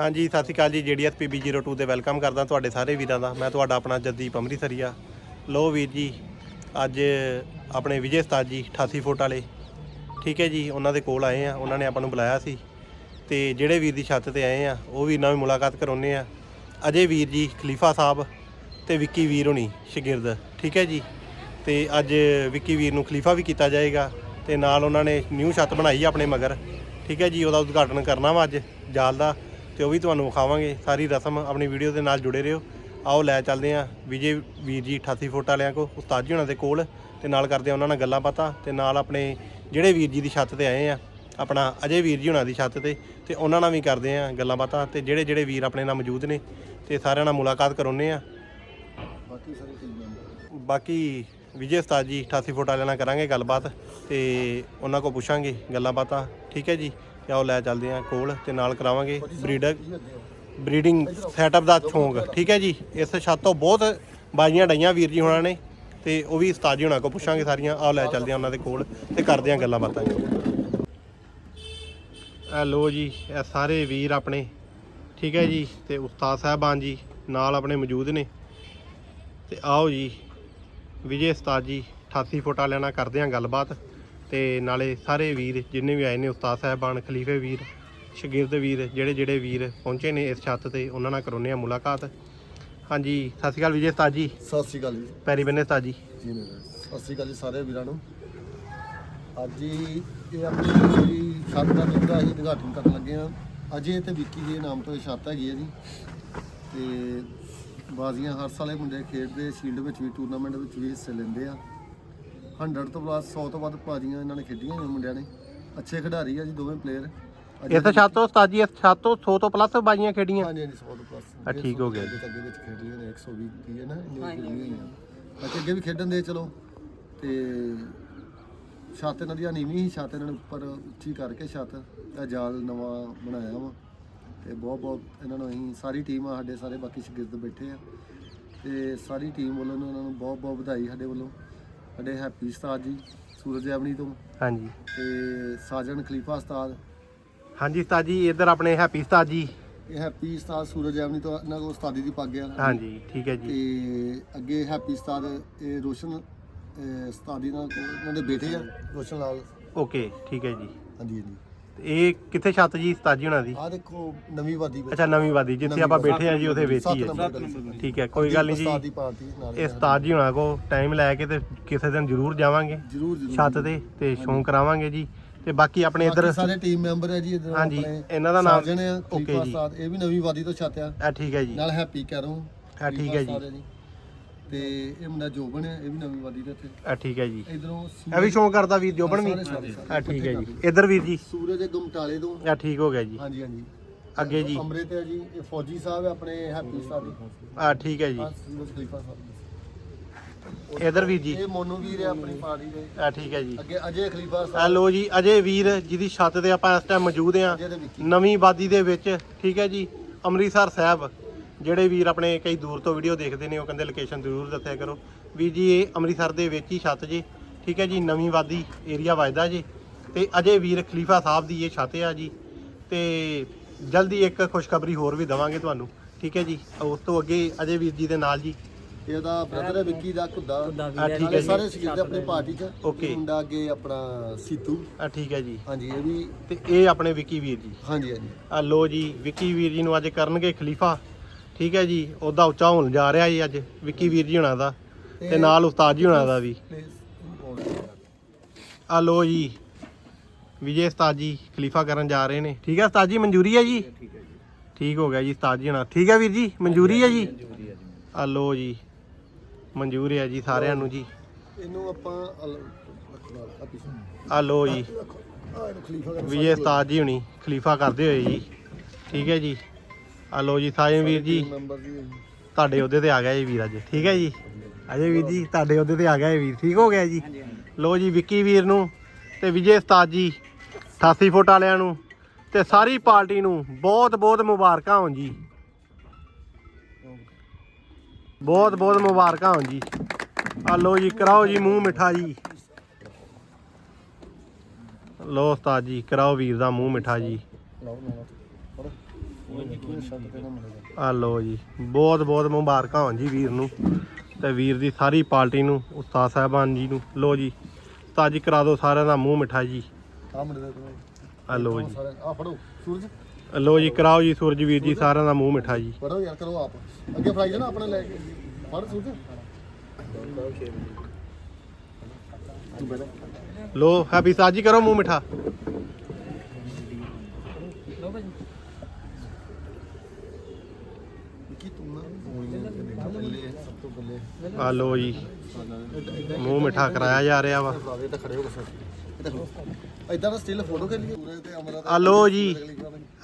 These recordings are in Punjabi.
ਹਾਂਜੀ, ਸਤਿ ਸ਼੍ਰੀ ਅਕਾਲ ਜੀ। ਜੀਡੀਐਸ ਪੀਬੀ 02 ਤੇ ਵੈਲਕਮ ਕਰਦਾ ਤੁਹਾਡੇ ਸਾਰੇ ਵੀਰਾਂ ਦਾ। ਮੈਂ ਤੁਹਾਡਾ ਆਪਣਾ ਜੱਦੀਪ ਅੰਮ੍ਰਿਤਸਰੀਆ। ਲੋ ਵੀਰ ਜੀ, ਅੱਜ ਆਪਣੇ ਵਿਜੇ ਉਸਤਾਦ ਜੀ 88 ਫੁੱਟ ਵਾਲੇ। ਠੀਕ ਹੈ ਜੀ, ਉਹਨਾਂ ਦੇ ਕੋਲ ਆਏ ਆ ਉਹਨਾਂ ਨੇ ਆਪਾਂ ਨੂੰ ਬੁਲਾਇਆ ਸੀ। ਤੇ ਜਿਹੜੇ ਵੀਰ ਦੀ ਛੱਤ ਤੇ ਆਏ ਆ ਉਹ ਵੀਰ ਨਾਲ ਵੀ ਮੁਲਾਕਾਤ ਕਰਾਉਨੇ ਆ ਅਜੇ ਵੀਰ ਜੀ, ਖਲੀਫਾ ਸਾਹਿਬ ਤੇ ਵਿੱਕੀ ਵੀਰ ਹੋਣੀ, ਸ਼ਾਗਿਰਦ। ਠੀਕ ਹੈ ਜੀ। ਤੇ ਅੱਜ ਵਿੱਕੀ ਵੀਰ ਨੂੰ ਖਲੀਫਾ ਵੀ ਕੀਤਾ ਜਾਏਗਾ। ਤੇ ਨਾਲ ਉਹਨਾਂ ਨੇ ਨਿਊ ਛੱਤ ਬਣਾਈ ਆਪਣੇ ਮਗਰ। ਠੀਕ ਹੈ ਜੀ, ਉਹਦਾ ਉਦਘਾਟਨ ਕਰਨਾ ਵਾ ਅੱਜ ਜਾਲ ਦਾ। ਤੇ ਉਹ ਵੀ ਤੁਹਾਨੂੰ ਵਿਖਾਵਾਂਗੇ। ਸਾਰੀ ਰਸਮ ਆਪਣੀ ਵੀਡੀਓ ਦੇ ਨਾਲ ਜੁੜੇ ਰਹੋ। ਆਓ ਲੈ ਚੱਲਦੇ ਆ ਵਿਜੇ ਵੀਰ ਜੀ 88 ਫੁੱਟ ਵਾਲਿਆਂ ਕੋ ਉਸਤਾਦ ਜੀ ਉਹਨਾਂ ਦੇ ਕੋਲ ਤੇ ਨਾਲ ਕਰਦੇ ਆ ਉਹਨਾਂ ਨਾਲ ਗੱਲਾਂ ਬਾਤਾਂ ਤੇ ਨਾਲ ਆਪਣੇ ਜਿਹੜੇ ਵੀਰ ਜੀ ਦੀ ਛੱਤ ਤੇ ਆਏ ਆ ਆਪਣਾ ਅਜੇ ਵੀਰ ਜੀ ਉਹਨਾਂ ਦੀ ਛੱਤ ਤੇ ਤੇ ਉਹਨਾਂ ਨਾਲ ਵੀ ਕਰਦੇ ਆ ਗੱਲਾਂ ਬਾਤਾਂ ਤੇ ਜਿਹੜੇ ਜਿਹੜੇ ਵੀਰ ਆਪਣੇ ਨਾਲ ਮੌਜੂਦ ਨੇ ਤੇ ਸਾਰਿਆਂ ਨਾਲ ਮੁਲਾਕਾਤ ਕਰਾਉਨੇ ਆ ਬਾਕੀ ਸਾਰੇ ਟੀਮ ਮੈਂਬਰ ਬਾਕੀ ਵਿਜੇ ਉਸਤਾਦ ਜੀ 88 ਫੁੱਟ ਵਾਲਿਆਂ ਨਾਲ ਕਰਾਂਗੇ ਗੱਲਬਾਤ ਤੇ ਉਹਨਾਂ ਕੋ ਪੁੱਛਾਂਗੇ ਗੱਲਾਂ ਬਾਤਾਂ ਠੀਕ ਹੈ ਜੀ? ਤੇ ਆਓ ਲੈ ਚੱਲਦੇ ਹਾਂ ਕੋਲ ਤੇ ਨਾਲ ਕਰਾਵਾਂਗੇ ਬਰੀਡਰ ਬਰੀਡਿੰਗ ਸੈਟਅਪ ਦਾ ਸ਼ੌਂਕ ਠੀਕ ਹੈ ਜੀ? ਇਸ ਛੱਤ ਤੋਂ ਬਹੁਤ ਬਾਜੀਆਂ ਡਾਈਆਂ ਵੀਰ ਜੀ ਹੁਣਾਂ ਨੇ ਤੇ ਉਹ ਵੀ ਉਸਤਾਦ ਜੀ ਹੁਣਾਂ ਕੋ ਪੁੱਛਾਂਗੇ ਸਾਰੀਆਂ। ਆਓ ਲੈ ਚੱਲਦੇ ਹਾਂ ਉਹਨਾਂ ਦੇ ਕੋਲ ਤੇ ਕਰਦੇ ਹਾਂ ਗੱਲਾਂ ਬਾਤਾਂ। ਹੈਲੋ ਜੀ, ਇਹ ਸਾਰੇ ਵੀਰ ਆਪਣੇ। ਠੀਕ ਹੈ ਜੀ? ਤੇ ਉਸਤਾਦ ਸਾਹਿਬਾਨ ਜੀ ਨਾਲ ਆਪਣੇ ਮੌਜੂਦ ਨੇ। ਤੇ ਆਓ ਜੀ, ਵਿਜੇ ਉਸਤਾਦ ਜੀ 88 ਫੁੱਟ ਵਾਲਿਆਂ ਨਾਲ ਕਰਦੇ ਹਾਂ ਗੱਲਬਾਤ। ਤੇ ਨਾਲੇ ਸਾਰੇ ਵੀਰ ਜਿੰਨੇ ਵੀ ਆਏ ਨੇ ਉਸਤਾਦ ਸਾਹਿਬਾਨ ਖਲੀਫੇ ਵੀਰ ਸ਼ਾਗਿਰਦ ਵੀਰ ਜਿਹੜੇ ਜਿਹੜੇ ਵੀਰ ਪਹੁੰਚੇ ਨੇ ਇਸ ਛੱਤ ਤੇ ਉਹਨਾਂ ਨਾਲ ਕਰਾਉਂਦੇ ਆ ਮੁਲਾਕਾਤ। ਹਾਂਜੀ ਸਤਿ ਸ਼੍ਰੀ ਅਕਾਲ ਵਿਜੇ ਉਸਤਾਦ ਜੀ। ਸਤਿ ਸ਼੍ਰੀ ਅਕਾਲ ਜੀ। ਪੈਰੀ ਬੰਨੇ ਉਸਤਾਦ ਜੀ। ਜੀ ਮੇਰੇ ਸਤਿ ਸ਼੍ਰੀ ਅਕਾਲ ਜੀ ਸਾਰੇ ਵੀਰਾਂ ਨੂੰ। ਅੱਜ ਹੀ ਇਹ ਆਪਣੀ ਛੱਤ ਦਾ ਨਿੱਘਾ ਅਸੀਂ ਉਦਘਾਟਨ ਕਰਨ ਲੱਗੇ ਆ ਅਜੇ ਤੇ ਵਿੱਕੀ ਦੇ ਨਾਮ ਤੋਂ ਇਹ ਛੱਤ ਹੈਗੀ ਹੈ ਜੀ। ਤੇ ਬਾਜ਼ੀਆਂ ਹਰ ਸਾਲੇ ਮੁੰਡੇ ਖੇਡਦੇ ਸ਼ੀਲਡ ਵਿੱਚ ਵੀ ਟੂਰਨਾਮੈਂਟ ਵਿੱਚ ਵੀ ਹਿੱਸੇ ਲੈਂਦੇ ਆ। 100 ਤੋਂ ਬਾਅਦ 100 ਤੋਂ ਵੱਧ ਬਾਜ਼ੀਆਂ ਇਹਨਾਂ ਨੇ ਖੇਡੀਆਂ ਨੇ ਮੁੰਡਿਆਂ ਨੇ। ਅੱਛੇ ਖਿਡਾਰੀ ਆ ਜੀ ਦੋਵੇਂ ਪਲੇਅਰ ਇਸ ਛੱਤ ਤੋਂ ਉਸਤਾਦ ਜੀ ਇਸ ਛੱਤ ਤੋਂ 100 ਤੋਂ ਪਲੱਸ ਬਾਜੀਆਂ ਖੇਡੀਆਂ। ਹਾਂਜੀ ਹਾਂਜੀ 100 ਤੋਂ ਪਲੱਸ ਆ, ਠੀਕ ਹੋ ਗਿਆ ਅੱਗੇ ਅੱਗੇ ਵਿੱਚ ਖੇਡ ਲਈਆਂ ਨੇ 120 ਦੀ ਹੈ ਨਾ ਇੰਨੀਆਂ ਖੇਡੀਆਂ ਹੋਈਆਂ। ਬਾਕੀ ਅੱਗੇ ਵੀ ਖੇਡਣ ਦੇ ਚਲੋ। ਤੇ ਛੱਤ ਇਹਨਾਂ ਦੀ ਨੀਵੀਂ ਸੀ ਛੱਤ ਇਹਨਾਂ ਨੇ ਉੱਪਰ ਉੱਚੀ ਕਰਕੇ ਛੱਤ ਦਾ ਜਾਲ ਨਵਾਂ ਬਣਾਇਆ ਵਾ। ਤੇ ਬਹੁਤ ਬਹੁਤ ਇਹਨਾਂ ਨੂੰ ਅਸੀਂ ਸਾਰੀ ਟੀਮ ਆ ਸਾਡੇ ਸਾਰੇ ਬਾਕੀ ਸ਼ਾਗਿਰਦ ਬੈਠੇ ਆ। ਤੇ ਸਾਰੀ ਟੀਮ ਵੱਲੋਂ ਇਹਨਾਂ ਨੂੰ ਬਹੁਤ ਬਹੁਤ ਵਧਾਈ ਸਾਡੇ ਵੱਲੋਂ। ਸਾਡੇ ਹੈਪੀ ਉਸਤਾਦ ਜੀ ਸੂਰਜ ਐਵਨੀ ਤੋਂ। ਹਾਂਜੀ। ਤੇ ਸਾਜਨ ਖਲੀਫਾ ਉਸਤਾਦ। ਹਾਂਜੀ ਉਸਤਾਦ ਜੀ ਇੱਧਰ ਆਪਣੇ ਹੈਪੀ ਉਸਤਾਦ ਜੀ। ਇਹ ਹੈਪੀ ਉਸਤਾਦ ਸੂਰਜ ਐਵਨੀ ਤੋਂ ਇਹਨਾਂ ਕੋਲ ਉਸਤਾਦੀ ਦੀ ਪੱਗ ਆ ਹਾਂਜੀ ਠੀਕ ਹੈ ਜੀ। ਤੇ ਅੱਗੇ ਹੈਪੀ ਉਸਤਾਦ ਇਹ ਰੋਸ਼ਨ ਉਸਤਾਦੀ ਨਾਲ ਇਹਨਾਂ ਦੇ ਬੇਟੇ ਆ ਰੋਸ਼ਨ ਲਾਲ। ਓਕੇ ਠੀਕ ਹੈ ਜੀ। ਹਾਂਜੀ ਹਾਂਜੀ। ਇਹ ਕਿੱਥੇ ਛੱਤ ਜੀ? ਉਸਤਾਦ ਜੀ ਹੁਣਾਂ ਦੀ। ਆਹ ਦੇਖੋ ਨਵੀਂ ਵਾਦੀ ਵਿੱਚ। ਅੱਛਾ ਨਵੀਂ ਵਾਦੀ ਜਿੱਥੇ ਆਪਾਂ ਬੈਠੇ ਆ ਜੀ ਉਹਦੇ ਵਿੱਚ ਹੀ। ਠੀਕ ਹੈ ਕੋਈ ਗੱਲ ਨਹੀਂ ਜੀ। ਪਾਰਟੀ ਨਾਲ ਇਹ ਉਸਤਾਦ ਜੀ ਹੁਣਾਂ ਕੋ ਟਾਈਮ ਲੈ ਕੇ ਤੇ ਕਿਸੇ ਦਿਨ ਜ਼ਰੂਰ ਜਾਵਾਂਗੇ। ਜਰੂਰ ਜਰੂਰ। ਛੱਤ ਤੇ ਤੇ ਸ਼ੌਂਕ ਕਰਾਵਾਂਗੇ ਜੀ। ਤੇ ਬਾਕੀ ਆਪਣੇ ਇੱਧਰ ਸਾਰੇ ਟੀਮ ਮੈਂਬਰ ਹੈ ਜੀ ਇਧਰ ਹਾਂਜੀ, ਇਹਨਾਂ ਦਾ ਨਾਮ- ਆ ਓਕੇ ਜੀ। ਇਹ ਵੀ ਨਵੀਂ ਵਾਦੀ ਤੋਂ ਛੱਤ ਆ। ਆ ਠੀਕ ਹੈ ਜੀ। ਨਾਲ ਹੈਪੀ ਕੈਰੋਂ ਆ ਠੀਕ ਹੈ ਜੀ। ਤੇ ਇਹ ਮੁੰਡਾ ਜੋਬਨ ਹੈ ਇਹ ਵੀ ਨਵੀਂ ਵਾਦੀ ਦੇ ਇੱਥੇ। ਆ ਠੀਕ ਹੈ ਜੀ। ਇਧਰੋਂ ਇਹ ਵੀ ਸ਼ੌਂਕ ਕਰਦਾ ਵੀਰ ਜੋਬਨ ਵੀ? ਸਾਰੇ, ਸਾਰੇ, ਸਾਰੇ। ਆ ਠੀਕ ਹੈ ਜੀ। ਇੱਧਰ ਵੀਰ ਜੀ। ਸੂਰਜ ਗੁਮਟਾਲੇ ਤੋਂ। ਆ ਠੀਕ ਹੋ ਗਿਆ ਜੀ। ਹਾਂਜੀ ਹਾਂਜੀ। ਅੱਗੇ ਜੀ। ਅੰਮ੍ਰਿਤ ਹੈ ਜੀ ਇਹ ਫੌਜੀ ਸਾਹਿਬ ਹੈ ਆਪਣੇ ਹੈਪੀ ਉਸਤਾਦ ਦੀ ਆ ਠੀਕ ਹੈ ਜੀ। ਹਾਂ ਸੂਰਜ ਖਲੀਫਾ ਸਾਹਿਬ ਇੱਧਰ ਵੀਰ ਜੀ। ਇਹ ਮੋਨੂ ਵੀਰ ਹੈ ਆਪਣੀ ਪਾਰਟੀ ਦੇ। ਆ ਠੀਕ ਹੈ ਜੀ। ਅੱਗੇ ਅਜੇ ਖਲੀਫਾ ਆ ਸਾਹਿਬ ਲੋ ਜੀ ਅਜੇ ਵੀਰ ਜਿਹਦੀ ਛੱਤ ਤੇ ਆਪਾਂ ਇਸ ਟਾਈਮ ਮੌਜੂਦ ਆ ਅਜੇ ਦੇ ਵਿੱਕੀ ਨਵੀਂ ਆਬਾਦੀ ਦੇ ਵਿੱਚ ਠੀਕ ਹੈ ਜੀ ਅੰਮ੍ਰਿਤਸਰ ਸਾਹਿਬ। ਜਿਹੜੇ ਵੀਰ ਆਪਣੇ ਕਈ ਦੂਰ ਤੋਂ ਵੀਡੀਓ ਦੇਖਦੇ ਨੇ ਉਹ ਕਹਿੰਦੇ ਲੋਕੇਸ਼ਨ ਜ਼ਰੂਰ ਦੱਸਿਆ ਕਰੋ। ਵੀ ਜੀ ਇਹ ਅੰਮ੍ਰਿਤਸਰ ਦੇ ਵਿੱਚ ਹੀ ਛੱਤ ਜੀ। ਠੀਕ ਹੈ ਜੀ ਨਵੀਂ ਆਬਾਦੀ ਏਰੀਆ ਵੱਜਦਾ ਜੀ। ਤੇ ਅਜੇ ਵੀਰ ਖਲੀਫਾ ਸਾਹਿਬ ਦੀ ਇਹ ਛੱਤ ਆ ਜੀ। ਤੇ ਜਲਦੀ ਇੱਕ ਖੁਸ਼ਖਬਰੀ ਹੋਰ ਵੀ ਦਵਾਂਗੇ ਤੁਹਾਨੂੰ। ਠੀਕ ਹੈ ਜੀ ਉਸ ਤੋਂ ਅੱਗੇ ਅਜੇ ਵੀਰ ਜੀ ਦੇ ਨਾਲ ਜੀ। ਇਹਦਾ ਬ੍ਰਦਰ ਹੈ ਵਿੱਕੀ ਦਾ ਆ ਠੀਕ ਹੈ ਜੀ। ਸਾਰੇ ਸ਼ਗਿਰਦ ਆਪਣੀ ਪਾਰਟੀ ਚ। ਓਕੇ। ਇਹ ਮੁੰਡਾ ਅੱਗੇ ਆਪਣਾ ਸੀਤੂ। ਆ ਠੀਕ ਹੈ ਜੀ। ਹਾਂਜੀ ਇਹ ਵੀ ਤੇ ਇਹ ਆਪਣੇ ਵਿੱਕੀ ਵੀਰ ਜੀ। ਹਾਂਜੀ ਹਾਂਜੀ। ਆ ਲੋ ਜੀ ਵਿੱਕੀ ਵੀਰ ਜੀ ਨੂੰ ਅੱਜ ਕਰਨਗੇ ਖਲੀਫਾ। ਠੀਕ ਹੈ ਜੀ ਉਹਦਾ ਉੱਚਾ ਹੋਣ ਜਾ ਰਿਹਾ ਜੀ ਅੱਜ ਵਿੱਕੀ ਵੀਰ ਜੀ ਹੁਣਾਂ ਦਾ ਤੇ ਨਾਲ ਉਸਤਾਦ ਜੀ ਹੁਣਾਂ ਦਾ ਵੀ। ਆ ਲੋ ਜੀ ਵਿਜੇ ਉਸਤਾਦ ਜੀ ਖਲੀਫਾ ਕਰਨ ਜਾ ਰਹੇ ਨੇ। ਠੀਕ ਹੈ ਉਸਤਾਦ ਜੀ ਮਨਜ਼ੂਰੀ ਹੈ ਜੀ? ਠੀਕ ਹੋ ਗਿਆ ਜੀ ਉਸਤਾਦ ਜੀ ਹੁਣਾਂ। ਠੀਕ ਹੈ ਵੀਰ ਜੀ ਮਨਜ਼ੂਰੀ ਹੈ ਜੀ? ਆ ਲੋ ਜੀ ਮਨਜ਼ੂਰ ਹੈ ਜੀ ਸਾਰਿਆਂ ਨੂੰ ਜੀ। ਇਹਨੂੰ ਆਪਾਂ ਆ ਲੋ ਜੀ ਵਿਜੇ ਉਸਤਾਦ ਜੀ ਹੁਣੀ ਖਲੀਫਾ ਕਰਦੇ ਹੋਏ ਜੀ। ਠੀਕ ਹੈ ਜੀ। ਆ ਲੋ ਜੀ ਸਾਜਨ ਵੀਰ ਜੀ। ਮੈਂਬਰ ਜੀ। ਤੁਹਾਡੇ ਉਹਦੇ ਤੇ ਆ ਗਿਆ ਜੀ ਵੀਰ ਅੱਜ ਠੀਕ ਹੈ ਜੀ? ਅਜੇ ਵੀਰ ਜੀ ਤੁਹਾਡੇ ਉਹਦੇ ਤੇ ਆ ਗਿਆ ਇਹ ਵੀਰ ਠੀਕ ਹੋ ਗਿਆ ਜੀ? ਲੋ ਜੀ ਵਿੱਕੀ ਵੀਰ ਨੂੰ ਤੇ ਵਿਜੇ ਉਸਤਾਦ ਜੀ 88 ਫੁੱਟ ਵਾਲਿਆਂ ਨੂੰ ਤੇ ਸਾਰੀ ਪਾਰਟੀ ਨੂੰ ਬਹੁਤ ਬਹੁਤ ਮੁਬਾਰਕਾਂ ਹੋਣ ਜੀ। ਬਹੁਤ ਬਹੁਤ ਮੁਬਾਰਕਾਂ ਹੋਣ ਜੀ। ਆ ਲੋ ਜੀ ਕਰਾਓ ਜੀ ਮੂੰਹ ਮਿੱਠਾ ਜੀ। ਲੋ ਉਸਤਾਦ ਜੀ ਕਰਾਓ ਵੀਰ ਦਾ ਮੂੰਹ ਮਿੱਠਾ ਜੀ। ਆ ਲੋ ਜੀ ਬਹੁਤ ਬਹੁਤ ਮੁਬਾਰਕਾਂ ਹੋਣ ਜੀ ਵੀਰ ਨੂੰ ਤੇ ਵੀਰ ਦੀ ਸਾਰੀ ਪਾਰਟੀ ਨੂੰ ਉਸਤਾਦ ਸਾਹਿਬਾਨ ਜੀ ਨੂੰ। ਲੋ ਜੀ ਉਸਤਾਦ ਜੀ ਕਰਾ ਦਿਓ ਸਾਰਿਆਂ ਦਾ ਮੂੰਹ ਮਿੱਠਾ ਜੀ। ਆ ਲੋ ਜੀ। ਆ ਫੜੋ ਸੂਰਜ ਲੋ ਜੀ ਕਰਾਓ ਜੀ ਸੂਰਜ ਵੀਰ ਜੀ ਸਾਰਿਆਂ ਦਾ ਮੂੰਹ ਮਿੱਠਾ ਜੀ। ਫੜੋ ਯਾਰ ਕਰੋ ਆਪ। ਅੱਗੇ ਫੜਾਈ ਜਾਣਾ ਆਪਣਾ ਲੈ ਕੇ। ਫੜ ਸੂਰਜ। ਲੋ ਹੈਪੀ ਸਾਜ ਜੀ ਕਰੋ ਮੂੰਹ ਮਿੱਠਾ ਤੂੰ ਨਾ ਬੱਲੇ ਸਭ ਤੋਂ ਬੱਲੇ ਆ ਲੋ ਜੀ। ਮੂੰਹ ਮਿੱਠਾ ਕਰਾਇਆ ਜਾ ਰਿਹਾ ਵਾ। ਇਦਾਂ ਦਾ ਸਟਿਲ ਫੋਟੋ ਖਿੱਚ ਪੂਰੇ ਤੇ ਅਮਰਾ ਆ ਲੋ ਜੀ।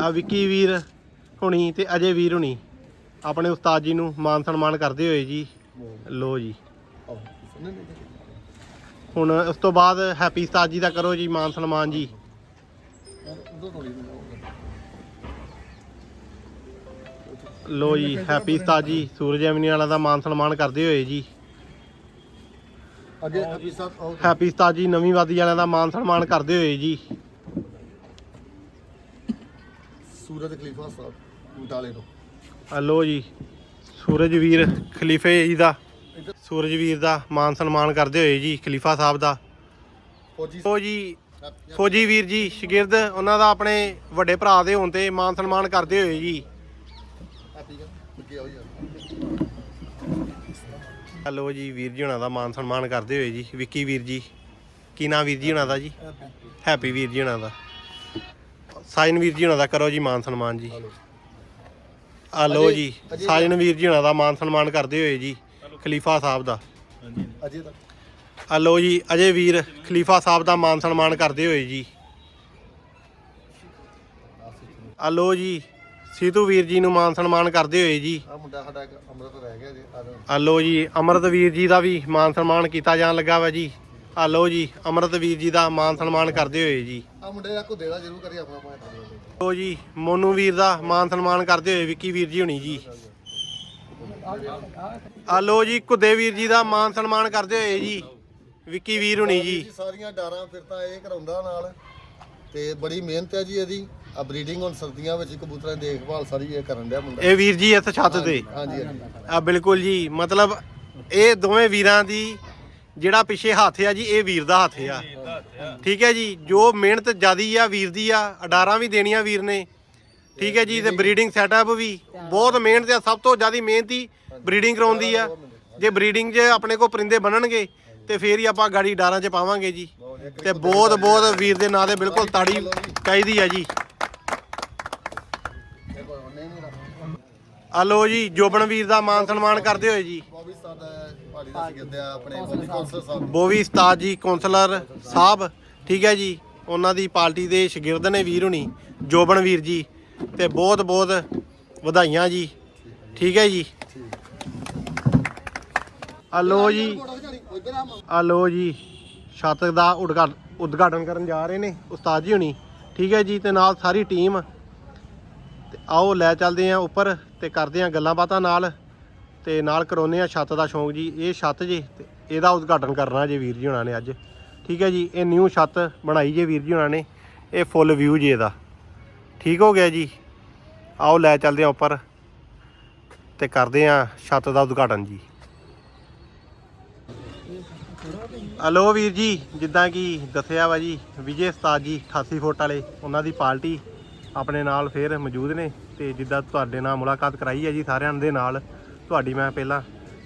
ਆ ਵਿੱਕੀ ਵੀਰ ਹੁਣੀ ਤੇ ਅਜੇ ਵੀਰ ਹੁਣੀ। ਆਪਣੇ ਉਸਤਾਦ ਜੀ ਨੂੰ ਮਾਨ ਸਨਮਾਨ ਕਰਦੇ ਹੋਏ ਜੀ। ਲੋ ਜੀ। ਹੁਣ ਉਸ ਤੋਂ ਬਾਅਦ ਹੈਪੀ ਉਸਤਾਦ ਜੀ ਦਾ ਕਰੋ ਜੀ ਮਾਨ ਸਨਮਾਨ ਜੀ। ਲੋ ਜੀ ਹੈਪੀ ਉਸਤਾਦ ਜੀ ਸੂਰਜ ਐਵਨੀ ਵਾਲਾ ਦਾ ਮਾਨ ਸਨਮਾਨ ਕਰਦੇ ਹੋਏ ਜੀ। ਅੱਗੇ ਸਾਹਿਬ ਆਓ ਹੈਪੀ ਉਸਤਾਦ ਜੀ ਨਵੀਂ ਵਾਦੀ ਵਾਲਿਆਂ ਦਾ ਮਾਨ ਸਨਮਾਨ ਕਰਦੇ ਹੋਏ ਜੀ। ਸੂਰਜ ਖਲੀਫਾ ਸਾਹਿਬ ਉਟਾਲੇ ਤੋਂ। ਆ ਲੋ ਜੀ ਸੂਰਜ ਵੀਰ ਖਲੀਫੇ ਜੀ ਦਾ ਸੂਰਜ ਵੀਰ ਦਾ ਮਾਨ ਸਨਮਾਨ ਕਰਦੇ ਹੋਏ ਜੀ ਖਲੀਫਾ ਸਾਹਿਬ ਦਾ। ਫੌਜੀ ਜੀ ਫੌਜੀ ਵੀਰ ਜੀ ਸ਼ਗਿਰਦ ਉਹਨਾਂ ਦਾ ਆਪਣੇ ਵੱਡੇ ਭਰਾ ਦੇ ਹੋਣ ਤੇ ਮਾਨ ਸਨਮਾਨ ਕਰਦੇ ਹੋਏ ਜੀ। ਹੈਪੀ ਅੱਗੇ ਆਓ ਯਾਰ ਹਲੋ ਜੀ ਵੀਰ ਜੀ ਹੁਣਾਂ ਦਾ ਮਾਨ ਸਨਮਾਨ ਕਰਦੇ ਹੋਏ ਜੀ। ਵਿੱਕੀ ਵੀਰ ਜੀ ਕੀ ਨਾਮ ਵੀਰ ਜੀ ਹੁਣਾਂ ਦਾ ਜੀ? ਹੈਪੀ ਵੀਰ ਜੀ। ਹੁਣਾਂ ਦਾ। ਸਾਜਨ ਵੀਰ ਜੀ ਹੁਣਾਂ ਦਾ ਕਰੋ ਜੀ ਮਾਨ ਸਨਮਾਨ ਜੀ। ਹਲੋ। ਆ ਲੋ ਜੀ ਸਾਜਨ ਵੀਰ ਜੀ ਹੁਣਾਂ ਦਾ ਮਾਨ ਸਨਮਾਨ ਕਰਦੇ ਹੋਏ ਜੀ ਖਲੀਫਾ ਸਾਹਿਬ ਦਾ। ਅਜੇ ਤਾਂ। ਆ ਲੋ ਜੀ ਅਜੇ ਵੀਰ ਖਲੀਫਾ ਸਾਹਿਬ ਦਾ ਮਾਨ ਸਨਮਾਨ ਕਰਦੇ ਹੋਏ ਜੀ। ਆ ਲੋ ਜੀ ਸੀਤੂ ਵੀਰ ਜੀ ਨੂੰ ਮਾਨ ਸਨਮਾਨ ਕਰਦੇ ਹੋਏ ਜੀ। ਆ ਮੁੰਡਾ ਸਾਡਾ ਇੱਕ ਅੰਮ੍ਰਿਤ ਰਹਿ ਗਿਆ ਜੀ ਆ ਜਾਓ। ਆ ਲੋ ਜੀ ਅਮਰਤ ਵੀਰ ਜੀ ਦਾ ਵੀ ਮਾਨ ਸਨਮਾਨ ਕੀਤਾ ਜਾਣ ਲੱਗਾ ਵਾ ਜੀ। ਆ ਲੋ ਜੀ ਅਮਰਤ ਵੀਰ ਜੀ ਦਾ ਮਾਨ ਸਨਮਾਨ ਕਰਦੇ ਹੋਏ ਜੀ। ਆ ਮੁੰਡੇ ਦਾ ਕੋ ਦੇਣਾ ਜ਼ਰੂਰ ਕਰੀ ਆਪਣਾ ਭਾਵੇਂ ਲੋ ਜੀ ਮੋਨੂ ਵੀਰ ਦਾ ਮਾਨ ਸਨਮਾਨ ਕਰਦੇ ਹੋਏ ਵਿੱਕੀ ਵੀਰ ਜੀ ਹੁਣੀ ਜੀ। ਆ ਲੋ ਜੀ ਕੁੱਦੇ ਵੀਰ ਜੀ ਦਾ ਮਾਨ ਸਨਮਾਨ ਕਰਦੇ ਹੋਏ ਜੀ ਵਿੱਕੀ ਵੀਰ ਹੁਣੀ ਜੀ। ਸਾਰੀਆਂ ਡਾਰਾਂ ਫਿਰ ਤਾਂ ਇਹ ਕਰਾਉਂਦਾ ਨਾਲ। ਤੇ ਬੜੀ ਮਿਹਨਤ ਹੈ ਜੀ ਇਹਦੀ। ਆ ਬਰੀਡਿੰਗ ਹੁਣ ਸਰਦੀਆਂ ਵਿੱਚ ਕਬੂਤਰਾਂ ਦੀ ਦੇਖਭਾਲ ਸਾਰੀ ਇਹ ਕਰਨ ਡਿਆ ਮੁੰਡਾ। ਇਹ ਵੀਰ ਜੀ ਇਸ ਛੱਤ ਤੇ। ਹਾਂਜੀ ਹਾਂਜੀ ਆ ਬਿਲਕੁਲ ਜੀ ਮਤਲਬ ਇਹ ਦੋਵੇਂ ਵੀਰਾਂ ਦੀ ਜਿਹੜਾ ਪਿੱਛੇ ਹੱਥ ਆ ਜੀ ਇਹ ਵੀਰ ਦਾ ਹੱਥ ਆ। ਠੀਕ ਹੈ ਜੀ ਜੋ ਮਿਹਨਤ ਜਿਆਦੀ ਆ ਵੀਰ ਦੀ ਆ ਅਡਾਰਾਂ ਵੀ ਦੇਣੀਆਂ ਵੀਰ ਨੇ। ਠੀਕ ਹੈ ਜੀ ਤੇ ਬਰੀਡਿੰਗ ਸੈਟਅਪ ਵੀ ਬਹੁਤ ਮਿਹਨਤ ਆ ਸਭ ਤੋਂ ਜਿਆਦੀ ਮਿਹਨਤੀ ਬਰੀਡਿੰਗ ਕਰਾਉਂਦੀ ਆ। ਜੇ ਬਰੀਡਿੰਗ 'ਚ ਆਪਣੇ ਕੋ ਪਰਿੰਦੇ ਬਣਨਗੇ ਤੇ ਫੇਰ ਹੀ ਆਪਾਂ ਗਾੜੀ ਡਾਰਾਂ 'ਚ ਪਾਵਾਂਗੇ ਜੀ। ਤੇ ਬਹੁਤ ਬਹੁਤ ਵੀਰ ਦੇ ਨਾਂ ਤੇ ਬਿਲਕੁਲ ਤਾੜੀ ਚਾਹੀਦੀ ਆ ਜੀ। ਇਹ ਜੀ, ਜੋਬਨ ਵੀਰ ਦਾ ਮਾਨ ਸਨਮਾਨ ਕਰਦੇ ਹੋਏ ਜੀ। ਬੋਬੀ ਸਾਡਾ ਪਹਾੜੀ ਸਾਹਿਬ ਬੋਵੀ ਉਸਤਾਦ ਜੀ ਕਾਉਂਸਲਰ ਸਾਹਿਬ, ਠੀਕ ਹੈ ਜੀ। ਉਹਨਾਂ ਦੀ ਪਾਰਟੀ ਦੇ ਸ਼ਾਗਿਰਦ ਨੇ ਵੀਰ ਹੁਣੀ, ਜੋਬਨ ਵੀਰ ਜੀ। ਤੇ ਬਹੁਤ ਬਹੁਤ ਵਧਾਈਆਂ ਜੀ। ਠੀਕ ਹੈ ਜੀ। ਆ ਜੀ। ਆ ਲੋ ਜੀ, ਛੱਤ ਦਾ ਉਦਘਾ- ਉਦਘਾਟਨ ਕਰਨ ਜਾ ਰਹੇ ਨੇ ਉਸਤਾਦ ਜੀ ਹੁਣੀ। ਠੀਕ ਹੈ ਜੀ, ਤੇ ਨਾਲ ਸਾਰੀ ਟੀਮ ਤੇ ਆਓ, ਲੈ ਚੱਲਦੇ ਆਂ ਉੱਪਰ ਤੇ ਕਰਦੇ ਆਂ ਗੱਲਾਂ ਬਾਤਾਂ ਨਾਲ। ਤੇ ਨਾਲ ਕਰਾਉਨੇ ਆ ਛੱਤ ਦਾ ਸ਼ੌਂਕ ਜੀ। ਇਹ ਛੱਤ ਜੀ, ਤੇ ਇਹਦਾ ਉਦਘਾਟਨ ਕਰਨਾ ਜੇ ਵੀਰ ਜੀ ਹੁਣਾਂ ਨੇ ਅੱਜ। ਠੀਕ ਹੈ ਜੀ, ਇਹ ਨਿਊ ਛੱਤ ਬਣਾਈ ਜੇ ਵੀਰ ਜੀ ਹੁਣਾਂ ਨੇ। ਇਹ ਫੁੱਲ ਵਿਊ ਜੀ ਇਹਦਾ। ਠੀਕ ਹੋ ਗਿਆ ਜੀ। ਆਓ, ਲੈ ਚੱਲਦੇ ਆਂ ਉੱਪਰ ਤੇ ਕਰਦੇ ਆਂ ਛੱਤ ਦਾ ਉਦਘਾਟਨ ਜੀ। ਹਲੋ ਵੀਰ ਜੀ ਜਿੱਦਾਂ ਕਿ ਦੱਸਿਆ ਵਾ ਜੀ ਵਿਜੇ ਉਸਤਾਦ ਜੀ 88 ਫੁੱਟ ਵਾਲੇ ਉਹਨਾਂ ਦੀ ਪਾਰਟੀ ਆਪਣੇ ਨਾਲ ਫੇਰ ਮੌਜੂਦ ਨੇ ਤੇ ਜਿੱਦਾਂ ਤੁਹਾਡੇ ਨਾਲ ਮੁਲਾਕਾਤ ਕਰਾਈ ਹੈ ਜੀ ਸਾਰਿਆਂ ਦੇ ਨਾਲ ਤੁਹਾਡੀ ਮੈਂ ਪਹਿਲਾਂ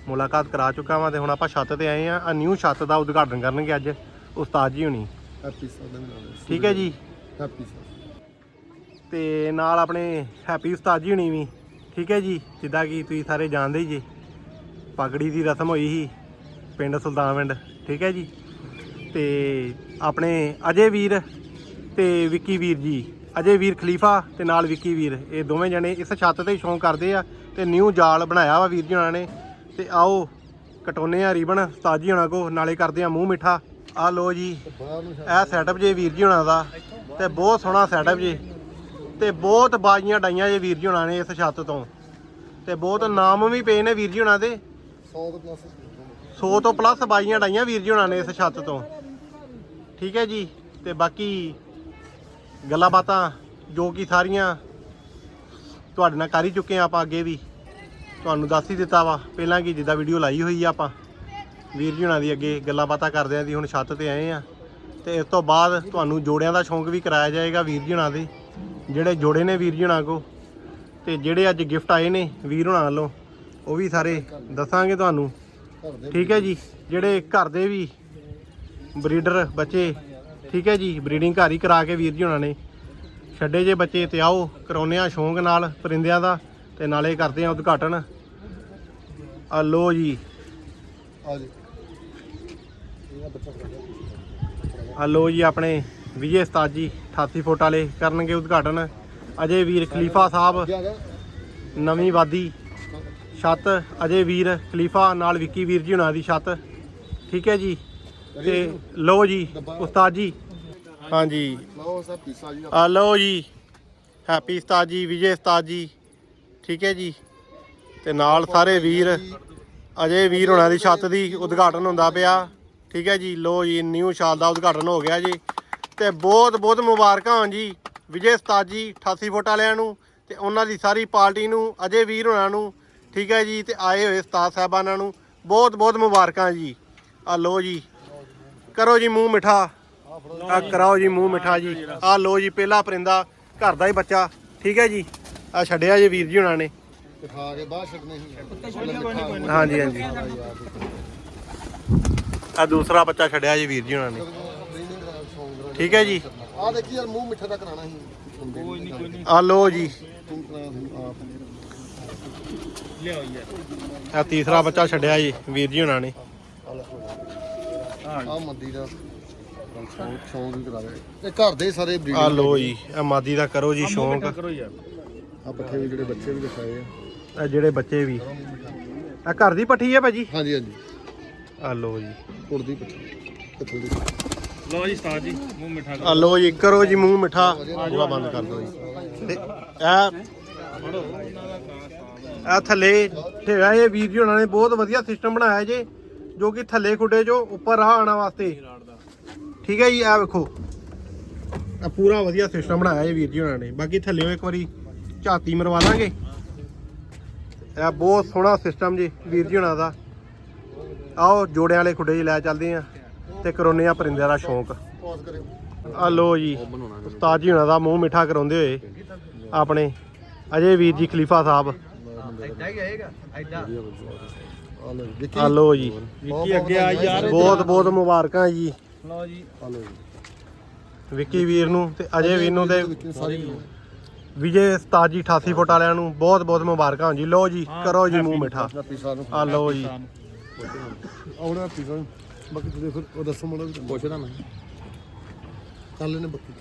ਮੁਲਾਕਾਤ ਕਰਾ ਚੁੱਕਾ ਵਾਂ ਤੇ ਹੁਣ ਆਪਾਂ ਛੱਤ ਤੇ ਆਏ ਆ ਆ ਨਿਊ ਛੱਤ ਦਾ ਉਦਘਾਟਨ ਕਰਨਗੇ ਅੱਜ ਉਸਤਾਦ ਜੀ ਹੁਣੀ। ਹੈਪੀ ਦੇ ਠੀਕ ਹੈ ਜੀ? ਹੈਪੀ ਤੇ ਨਾਲ ਆਪਣੇ ਹੈਪੀ ਉਸਤਾਦ ਜੀ ਹੁਣੀ ਵੀ ਠੀਕ ਹੈ ਜੀ ਜਿੱਦਾਂ ਕਿ ਤੁਸੀਂ ਸਾਰੇ ਜਾਣਦੇ ਜੀ ਪਗੜੀ ਦੀ ਰਸਮ ਹੋਈ ਸੀ ਪਿੰਡ ਸੁਲਤਾਨਵਿੰਡ। ਠੀਕ ਹੈ ਜੀ। ਤੇ ਆਪਣੇ ਅਜੇ ਵੀਰ ਤੇ ਵਿੱਕੀ ਵੀਰ ਜੀ, ਅਜੇ ਵੀਰ ਖਲੀਫਾ ਤੇ ਨਾਲ ਵਿੱਕੀ ਵੀਰ, ਇਹ ਦੋਵੇਂ ਜਣੇ ਇਸ ਛੱਤ ਤੇ ਸ਼ੌਂਕ ਕਰਦੇ ਆ ਤੇ ਨਿਊ ਜਾਲ ਬਣਾਇਆ ਵਾ ਵੀਰ ਜੀ ਉਹਨਾਂ ਨੇ। ਤੇ ਆਓ, ਕਟੋਨੇ ਆ ਰੀਬਨ, ਤਾਜੀ ਹੋਣਾ ਹੁਣਾਂ ਕੋ, ਨਾਲੇ ਕਰਦੇ ਆ ਮੂੰਹ ਮਿੱਠਾ। ਆ ਲੋ ਜੀ, ਇਹ ਸੈਟਅਪ ਜੇ ਵੀਰ ਜੀ ਹੋਣਾ ਦਾ, ਤੇ ਬਹੁਤ ਸੋਹਣਾ ਸੈਟਅਪ ਜੇ। ਤੇ ਬਹੁਤ ਬਾਜੀਆਂ ਡਾਈਆਂ ਜੇ ਵੀਰ ਜੀ ਹੋਣਾ ਨੇ ਇਸ ਛੱਤ ਤੋਂ। ਤੇ ਬਹੁਤ ਨਾਮ ਵੀ ਪਏ ਨੇ ਵੀਰ ਜੀ ਹੁਣਾਂ ਦੇ। 100 ਪਲੱਸ 100 ਤੋਂ ਪਲੱਸ ਬਾਈਆਂ ਡਾਈਆਂ ਵੀਰ ਜੀ ਹੁਣਾਂ ਨੇ ਇਸ ਛੱਤ ਤੋਂ। ਠੀਕ ਹੈ ਜੀ, ਤੇ ਬਾਕੀ ਗੱਲਾਂ ਬਾਤਾਂ ਜੋ ਕਿ ਸਾਰੀਆਂ ਤੁਹਾਡੇ ਨਾਲ ਕਰ ਹੀ ਚੁੱਕੇ ਆ ਆਪਾਂ ਅੱਗੇ ਵੀ। ਤੁਹਾਨੂੰ ਦੱਸ ਹੀ ਦਿੱਤਾ ਵਾ, ਪਹਿਲਾਂ ਕਿ ਜਿੱਦਾਂ ਵੀਡੀਓ ਲਾਈ ਹੋਈ ਆ ਆਪਾਂ। ਵੀਰ ਜੀ ਹੁਣਾਂ ਦੀ ਅੱਗੇ ਗੱਲਾਂ ਬਾਤਾਂ ਕਰਦੇ ਆਂ ਦੀ ਹੁਣ ਛੱਤ ਤੇ ਆਏ ਆ। ਤੇ ਇਸ ਤੋਂ ਬਾਅਦ ਤੁਹਾਨੂੰ ਜੋੜਿਆਂ ਦਾ ਸ਼ੌਂਕ ਵੀ ਕਰਾਇਆ ਜਾਏਗਾ ਵੀਰ ਜੀ ਹੁਣਾਂ ਦੇ। ਜਿਹੜੇ ਜੋੜੇ ਨੇ ਵੀਰ ਜੀ ਹੁਣਾਂ ਕੋ, ਤੇ ਜਿਹੜੇ ਅੱਜ ਗਿਫਟ ਆਏ ਨੇ ਵੀਰ ਹੁਣਾਂ ਵੱਲੋਂ, ਉਹ ਵੀ ਸਾਰੇ ਦੱਸਾਂਗੇ ਤੁਹਾਨੂੰ। ਠੀਕ ਹੈ ਜੀ ਜਿਹੜੇ ਘਰ ਦੇ ਵੀ ਬਰੀਡਰ ਬੱਚੇ ਠੀਕ ਹੈ ਜੀ ਬਰੀਡਿੰਗ ਘਰ ਹੀ ਕਰਾ ਕੇ ਵੀਰ ਜੀ ਹੁਣਾਂ ਨੇ ਛੱਡੇ ਜੇ ਬੱਚੇ ਤੇ ਆਓ ਕਰਾਉਂਦੇ ਆ ਸ਼ੌਂਕ ਨਾਲ ਪਰਿੰਦਿਆਂ ਦਾ ਤੇ ਨਾਲੇ ਕਰਦੇ ਆ ਉਦਘਾਟਨ। ਆ ਲੋ ਜੀ। ਆ ਲੋ ਜੀ ਆਪਣੇ ਵਿਜੇ ਉਸਤਾਦ ਜੀ 88 ਫੁੱਟ ਵਾਲੇ ਕਰਨਗੇ ਉਦਘਾਟਨ। ਅਜੇ ਵੀਰ ਖਲੀਫਾ ਸਾਹਿਬ ਨਵੀਂ ਵਾਦੀ। ਛੱਤ ਅਜੇ ਵੀਰ ਖਲੀਫਾ ਨਾਲ ਵਿੱਕੀ ਵੀਰ ਜੀ ਹੁਣਾਂ ਦੀ ਛੱਤ। ਠੀਕ ਹੈ ਜੀ? ਤੇ ਲੋ ਜੀ ਉਸਤਾਦ ਜੀ। ਹਾਂਜੀ। ਲਓ ਪੀਸਾ ਜੀ ਆ ਲਓ ਜੀ। ਹੈਪੀ ਉਸਤਾਦ ਜੀ ਵਿਜੇ ਉਸਤਾਦ ਜੀ। ਠੀਕ ਹੈ ਜੀ? ਤੇ ਨਾਲ ਸਾਰੇ ਵੀਰ ਅਜੇ ਵੀਰ ਹੋਣਾ ਦੀ ਛੱਤ ਦੀ ਉਦਘਾਟਨ ਹੁੰਦਾ ਪਿਆ। ਠੀਕ ਹੈ ਜੀ? ਲੋ ਜੀ ਨਿਊ ਸਾਲ ਦਾ ਉਦਘਾਟਨ ਹੋ ਗਿਆ ਜੀ। ਤੇ ਬਹੁਤ ਬਹੁਤ ਮੁਬਾਰਕਾਂ ਹੋਣ ਜੀ। ਵਿਜੇ ਉਸਤਾਦ ਜੀ 88 ਫੁੱਟ ਵਾਲਿਆਂ ਨੂੰ ਤੇ ਉਹਨਾਂ ਦੀ ਸਾਰੀ ਪਾਰਟੀ ਨੂੰ ਅਜੇ ਵੀਰ ਹੋਣਾ ਨੂੰ ਠੀਕ ਹੈ ਜੀ ਤੇ ਆਏ ਹੋਏ ਉਸਤਾਦ ਸਾਹਿਬਾਨਾਂ ਨੂੰ ਬਹੁਤ ਬਹੁਤ ਮੁਬਾਰਕਾਂ ਜੀ। ਆ ਲੋ ਜੀ। ਕਰੋ ਜੀ ਮੂੰਹ ਮਿਠਾ। ਆ ਕਰਾਓ ਜੀ ਮੂੰਹ ਮਿਠਾ ਜੀ। ਆ ਲੋ ਜੀ ਪਹਿਲਾ ਪਰਿੰਦਾ ਘਰ ਦਾ ਹੀ ਬੱਚਾ। ਠੀਕ ਹੈ ਜੀ। ਆ ਛੱਡਿਆ ਜੀ ਵੀਰ ਜੀ ਹੁਣਾਂ ਨੇ। ਦਿਖਾ ਕੇ ਬਾਹਰ ਛੱਡਨੇ ਸੀ। ਹਾਂਜੀ ਹਾਂਜੀ। ਆ ਦੂਸਰਾ ਬੱਚਾ ਛੱਡਿਆ ਜੀ ਵੀਰ ਜੀ ਹੁਣਾਂ ਨੇ। ਠੀਕ ਹੈ ਜੀ। ਆ ਦੇਖੀ ਯਾਰ ਮੂੰਹ ਮਿੱਠਾ ਦਾ ਕਰਾਣਾ ਸੀ। ਕੋਈ ਨਹੀਂ ਕੋਈ ਨਹੀਂ ਆ ਲੋ ਜੀ। ਕਰਾ ਆਪ ਆ ਤੀਸਰਾ ਬੱਚਾ ਛੱਡਿਆ ਜੀ ਵੀਰ ਜੀ ਹੁਣਾਂ ਨੇ। ਆ ਮੰਦੀ ਦਾ ਸ਼ੌਂਕ ਸ਼ੌਂਕ ਵੀ ਕਰਾ ਰਹੇ ਇਹ ਘਰ ਦੇ ਸਾਰੇ ਆ ਲੋ ਜੀ ਆ ਮਾਦੀ ਦਾ ਕਰੋ ਜੀ ਸ਼ੌਂਕ। ਆ ਪੱਠੇ ਵੀ ਜਿਹੜੇ ਬੱਚੇ ਵੀ ਦਿਖਾਏ ਆ। ਆ ਜਿਹੜੇ ਬੱਚੇ ਵੀ। ਆ ਘਰ ਦੀ ਪੱਠੀ ਹੈ ਭਾਜੀ? ਹਾਂਜੀ ਹਾਂਜੀ। ਆ ਲੋ ਜੀ। ਉੜਦੀ ਪੱਠੀ। ਕਿੱਥੋਂ ਦੀ। ਲਓ ਜੀ ਉਸਤਾਦ ਜੀ ਮੂੰਹ ਮਿਠਾ ਆ ਲੋ ਜੀ ਕਰੋ ਜੀ ਮੂੰਹ ਮਿੱਠਾ। ਬੂਹਾ ਬੰਦ ਕਰ ਦਿਓ ਜੀ। ਤੇ ਇਹ ਆ ਥੱਲੇ ਹੈਗਾ ਇਹ ਵੀਰ ਜੀ ਉਹਨਾਂ ਨੇ ਬਹੁਤ ਵਧੀਆ ਸਿਸਟਮ ਬਣਾਇਆ ਜੇ, ਜੋ ਕਿ ਥੱਲੇ ਖੁੱਡੇ ਚੋਂ ਉੱਪਰ ਰਾਹ ਆਉਣ ਵਾਸਤੇ। ਠੀਕ ਹੈ ਜੀ ਇਹ ਵੇਖੋ। ਆ ਪੂਰਾ ਵਧੀਆ ਸਿਸਟਮ ਬਣਾਇਆ ਇਹ ਵੀਰ ਜੀ ਉਹਨਾਂ ਨੇ। ਬਾਕੀ ਥੱਲੇੋਂ ਇੱਕ ਵਾਰੀ ਝਾਤੀ ਮਰਵਾ ਦਾਂਗੇ ਇਹ ਬਹੁਤ ਸੋਹਣਾ ਸਿਸਟਮ ਜੀ ਵੀਰ ਜੀ ਉਹਨਾਂ ਦਾ। ਆਓ, ਜੋੜਿਆਂ ਵਾਲੇ ਖੁੱਡੇ ਜੀ ਲੈ ਚੱਲਦੇ ਆ ਤੇ ਕਰੋਨੇ ਆ ਪਰਿੰਦਿਆਂ ਦਾ ਸ਼ੌਂਕ। ਪੌਜ਼ ਆ ਲੋ ਜੀ, ਉਸਤਾਦ ਜੀ ਹੁਣਾਂ ਦਾ ਮੂੰਹ ਮਿੱਠਾ ਕਰਾਉਂਦੇ ਹੋਏ ਆਪਣੇ ਅਜੇ ਵੀਰ ਜੀ ਖਲੀਫਾ ਸਾਹਿਬ। ਆ ਲਓ ਜੀ ਦੇਖੀ। ਆ ਲੋ ਜੀ ਵਿੱਕੀ ਅੱਗੇ ਆ ਯਾਰ। ਬਹੁਤ ਬਹੁਤ ਮੁਬਾਰਕਾਂ ਜੀ। ਲਓ ਜੀ। ਆ ਲਓ ਜੀ। ਵਿੱਕੀ ਵੀਰ ਨੂੰ ਤੇ ਅਜੇ ਵੀਰ ਨੂੰ। ਤੇ ਵਿਜੇ ਉਸਤਾਦ ਜੀ 88 ਫੁੱਟ ਵਾਲਿਆਂ ਨੂੰ ਬਹੁਤ ਬਹੁਤ ਮੁਬਾਰਕਾਂ ਜੀ। ਲੋ ਜੀ ਕਰੋ ਜੀ ਮੂੰਹ ਮਿੱਠਾ। ਆ ਲੋ ਜੀ। ਆਉਣਾ ਪੀਸਾ ਨੂੰ ਬਾਕੀ ਤੁਸੀਂ ਫਿਰ ਉਹ ਦੱਸੋ ਮੜਾ ਪੁੱਛਦਾ ਮੈਂ। ਕੱਲ ਨੇ ਬੱਕੀ